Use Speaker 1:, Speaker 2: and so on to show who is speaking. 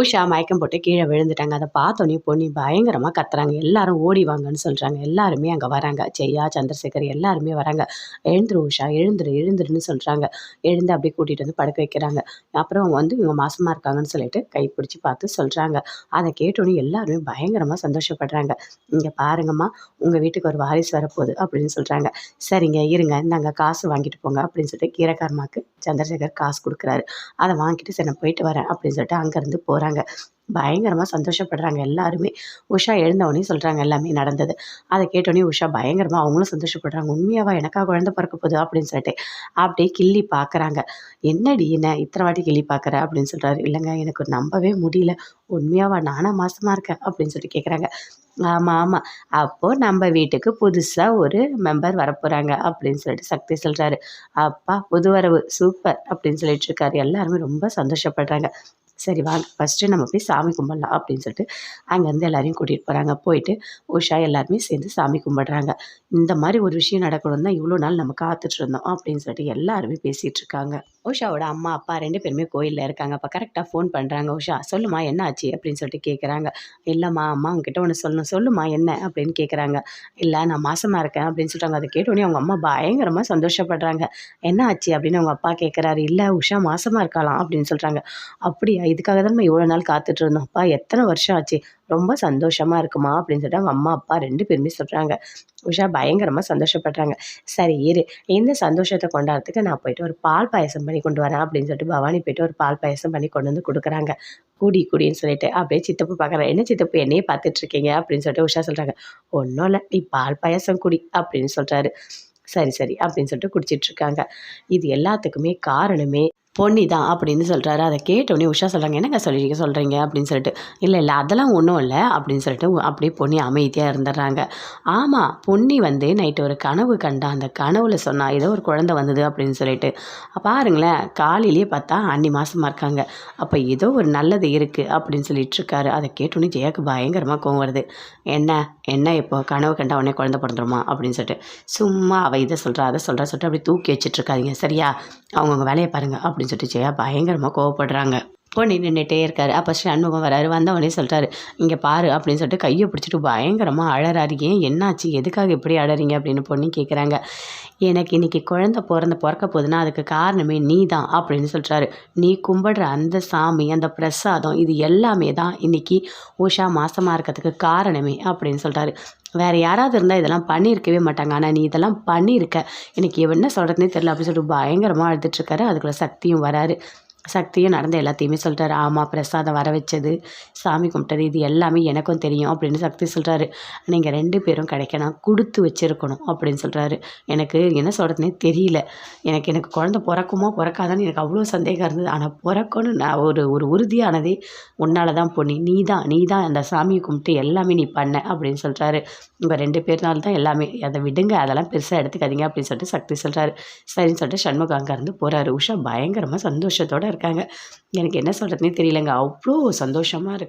Speaker 1: உஷா மயக்கம் போட்டு கீழே விழுந்துட்டாங்க. அதை பார்த்தோன்னே பொண்ணி பயங்கரமாக கத்துறாங்க. எல்லாரும் ஓடி வாங்கன்னு சொல்கிறாங்க எல்லாருமே அங்கே வராங்க. ஜெயா சந்திரசேகர் எல்லாருமே வராங்க. எழுந்துரு உஷா எழுந்துரு எழுந்துருன்னு சொல்கிறாங்க எழுந்து அப்படியே கூட்டிகிட்டு வந்து படுக்க வைக்கிறாங்க. அப்புறம் வந்து இவங்க மாசமாக இருக்காங்கன்னு சொல்லிட்டு கைப்பிடிச்சி பார்த்து சொல்கிறாங்க அதை கேட்டோன்னே எல்லாருமே பயங்கரமாக சந்தோஷப்படுறாங்க. இங்கே பாருங்கம்மா உங்கள் வீட்டுக்கு ஒரு வாரிசு வரப்போகுது அப்படின்னு சொல்கிறாங்க சரிங்க இருங்க. நாங்கள் காசு வாங்கிட்டு போங்க அப்படின்னு சொல்லிட்டு கீரக்காரமாக்கு சந்திரசேகர் காசு கொடுக்குறாரு. அதை வாங்கிட்டு சரி நான் போயிட்டு வரேன் அப்படின்னு சொல்லிட்டு அங்கேருந்து போகிறாங்க பயங்கரமாக சந்தோஷப்படுறாங்க எல்லாருமே. உஷா எழுந்தவொடனே சொல்கிறாங்க எல்லாமே நடந்தது. அதை கேட்டோடனே உஷா பயங்கரமாக அவங்களும் சந்தோஷப்படுறாங்க. உண்மையாவா எனக்காக குழந்தை பிறக்க போகுது அப்படின்னு சொல்லிட்டு. அப்படியே கிள்ளி பார்க்குறாங்க என்னடி என்ன இத்தனை வாட்டி கிள்ளி பார்க்குற அப்படின்னு சொல்கிறாரு இல்லைங்க எனக்கு நம்பவே முடியல. உண்மையாவா நானாக மாசமாக இருக்கேன் அப்படின்னு சொல்லிட்டு கேட்குறாங்க ஆமாம் ஆமாம் அப்போது நம்ம வீட்டுக்கு புதுசாக ஒரு மெம்பர் வரப்போகிறாங்க அப்படின்னு சொல்லிட்டு சக்தி சொல்கிறாரு அப்பா புது வரவு. சூப்பர் அப்படின்னு சொல்லிட்டு இருக்காரு. எல்லாருமே ரொம்ப சந்தோஷப்படுறாங்க. சரி வாங்க ஃபஸ்ட்டு நம்ம போய் சாமி கும்பிட்லாம் அப்படின்னு சொல்லிட்டு அங்கேருந்து எல்லாரையும் கூட்டிகிட்டு போகிறாங்க போயிட்டு உஷா எல்லாருமே சேர்ந்து சாமி கும்பிட்றாங்க. இந்த மாதிரி ஒரு விஷயம் நடக்கணும் தான் இவ்வளோ நாள் நம்ம காத்துட்டு இருந்தோம் அப்படின்னு சொல்லிட்டு எல்லாருமே பேசிகிட்டு இருக்காங்க. உஷாவோட அம்மா அப்பா ரெண்டு பேருமே கோயிலில் இருக்காங்க. அப்போ கரெக்டாக ஃபோன் பண்ணுறாங்க உஷா சொல்லுமா என்ன ஆச்சு அப்படின்னு சொல்லிட்டு கேட்குறாங்க இல்லைம்மா அம்மா உங்ககிட்ட ஒன்று சொல்லணும். சொல்லுமா என்ன? அப்படின்னு கேட்குறாங்க இல்லை நான் மாசமாக இருக்கேன் அப்படின்னு சொல்கிறாங்க அதை கேட்டோடனே அவங்க அம்மா பயங்கரமாக சந்தோஷப்படுறாங்க. என்ன ஆச்சு அப்படின்னு அவங்க அப்பா கேட்குறாரு இல்லை உஷா மாசமாக இருக்கலாம் அப்படின்னு சொல்கிறாங்க அப்படியா? இதுக்காக தான் நம்ம இவ்வளோ நாள் காத்துட்டு இருந்தோம். அப்பா எத்தனை வருஷம் ஆச்சு? ரொம்ப சந்தோஷமாக இருக்குமா அப்படின்னு சொல்லிட்டு அவங்க அம்மா அப்பா ரெண்டு பேருமே சொல்கிறாங்க உஷா பயங்கரமாக சந்தோஷப்படுறாங்க. சரி இரு. இந்த சந்தோஷத்தை கொண்டாடுறதுக்கு நான் போயிட்டு ஒரு பால் பாயசம் பண்ணி கொண்டு வரேன் அப்படின்னு சொல்லிட்டு பவானி போயிட்டு ஒரு பால் பாயசம் பண்ணி கொண்டு வந்து கொடுக்குறாங்க. குடி குடின்னு சொல்லிட்டு அப்படியே சித்தப்பு பார்க்குறேன் என்ன சித்தப்பு என்னையே பார்த்துட்ருக்கீங்க அப்படின்னு சொல்லிட்டு உஷா சொல்கிறாங்க ஒன்றும் இல்லை. நீ பால் பாயசம் குடி அப்படின்னு சொல்கிறாரு சரி சரி அப்படின்னு சொல்லிட்டு குடிச்சிட்ருக்காங்க. இது எல்லாத்துக்குமே காரணமே பொன்னி தான் அப்படின்னு சொல்கிறாரு அதை கேட்டோடனே உஷா சொல்கிறாங்க என்னங்க சொல்கிறீங்க சொல்கிறீங்க அப்படின்னு சொல்லிட்டு இல்லை இல்லை அதெல்லாம் ஒன்றும் இல்லை அப்படின்னு சொல்லிட்டு அப்படியே பொன்னி அமைதியாக இருந்துடுறாங்க. ஆமாம் பொன்னி வந்து நைட்டு ஒரு கனவு கண்டா அந்த கனவுல சொன்னா ஏதோ ஒரு குழந்தை வந்தது அப்படின்னு சொல்லிட்டு. பாருங்களேன் காலையிலேயே பார்த்தா அன்னி மாதமாக இருக்காங்க. அப்போ ஏதோ ஒரு நல்லது இருக்குது அப்படின்னு சொல்லிட்டு இருக்காரு. அதை கேட்டோன்னே ஜெயாக்கு பயங்கரமாக கோவம் வருது. என்ன என்ன இப்போ? கனவு கண்டா உடனே குழந்தை பிறந்துருமா? அப்படின்னு சொல்லிட்டு. சும்மா அவள் இதை சொல்கிறா அதை சொல்கிறா சொல்லிட்டு அப்படி தூக்கி வச்சிட்ருக்காதீங்க சரியா? அவங்கவுங்க வேலையை பாருங்கள் அப்படின்னு சொல்லிட்டு ஜெயா பயங்கரமாக கோவப்படுறாங்க. பொண்ணு நின்றுட்டே இருக்காரு. அப்போ சண்முகம் வராரு. வந்தவொடனே சொல்கிறாரு இங்கே பாரு அப்படின்னு சொல்லிட்டு கையை பிடிச்சிட்டு பயங்கரமாக அழறாரு. ஏன் என்னாச்சு? எதுக்காக இப்படி அழறீங்க? அப்படின்னு பொண்ணு கேட்குறாங்க எனக்கு இன்றைக்கி குழந்த பிறந்த பிறக்க போகுதுன்னா அதுக்கு காரணமே நீ தான் அப்படின்னு சொல்கிறாரு நீ கும்பிடுற அந்த சாமி அந்த பிரசாதம் இது எல்லாமே தான் இன்றைக்கி உஷா மாசமாக இருக்கிறதுக்கு காரணமே அப்படின்னு சொல்கிறாரு வேறு யாராவது இருந்தால் இதெல்லாம் பண்ணியிருக்கவே மாட்டாங்க. ஆனால் நீ இதெல்லாம் பண்ணியிருக்க. எனக்கு என்ன சொல்கிறதுனே தெரில அப்படின்னு சொல்லிட்டு பயங்கரமாக அழுதுட்டுருக்காரு அதுக்குள்ளே சக்தியும் வராரு. சக்தியும் நடந்த எல்லாத்தையுமே சொல்லிட்டாரு ஆமாம் பிரசாதம் வர வச்சது சாமி கும்பிட்டது இது எல்லாமே எனக்கும் தெரியும் அப்படின்னு சக்தி சொல்கிறாரு நீங்கள் ரெண்டு பேரும் கிடைக்கணும் கொடுத்து வச்சுருக்கணும் அப்படின்னு சொல்கிறாரு எனக்கு என்ன சொல்கிறதுனே தெரியல. எனக்கு எனக்கு குழந்த பிறக்குமோ பிறக்காதான்னு எனக்கு அவ்வளோ சந்தேகம் இருந்தது. ஆனால் பிறக்கணும் நான் ஒரு ஒரு உறுதியானதே உன்னால தான் பொண்ணி. நீ தான் நீ தான் அந்த சாமியை கும்பிட்டு எல்லாமே நீ பண்ண அப்படின்னு சொல்கிறாரு உங்கள் ரெண்டு பேர்னால தான் எல்லாமே. அதை விடுங்க அதெல்லாம் பெருசாக எடுத்துக்காதீங்க அப்படின்னு சொல்லிட்டு சக்தி சொல்கிறாரு சரின்னு சொல்லிட்டு சண்முகம் அங்கேருந்து போகிறாரு உஷா பயங்கரமாக சந்தோஷத்தோடு இருக்காங்க. எனக்கு என்ன சொல்கிறதுனே தெரியலங்க. அவ்வளோ சந்தோஷமாக இருக்குது